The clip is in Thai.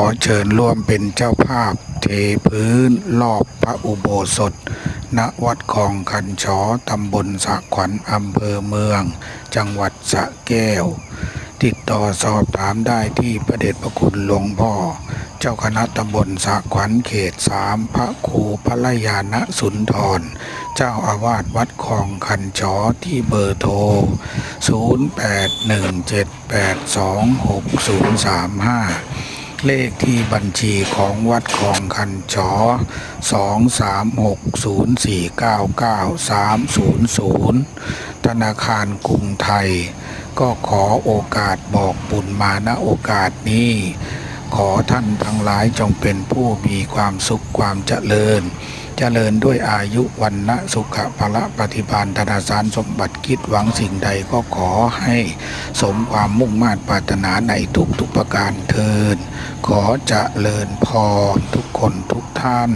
อเชิญร่วมเป็นเจ้าภาพ เทพื้นรอบพระอุโบสถ ณ วัดคลองคันชอตำบลสะขวัญอำเภอเมือง จังหวัดสะแก้ว ติดต่อสอบถามได้ที่พระเดชพระคุณหลวงพ่อ เจ้าคณะตำบลสะขวัญเขตสามพระครูพระยาณสุนทร เจ้าอาวาสวัดคลองคันชอที่เบอร์โทร 0817826035 เลขที่บัญชีของวัดคลองคันชอ23604993000 ธนาคารกรุงไทย ก็ขอโอกาสบอกบุญมาณโอกาสนี้ ขอท่านทั้งหลายจงเป็นผู้มีความสุขความเจริญ เจริญด้วยอายุวันนะสุขภละปฏิบาลธนาสารสมบัติคิดหวังสิ่งใดก็ขอให้สมความมุ่งมา่ปรารถนาในทุกทุกประการเทิน ขอเจริญพรทุกคนทุกท่าน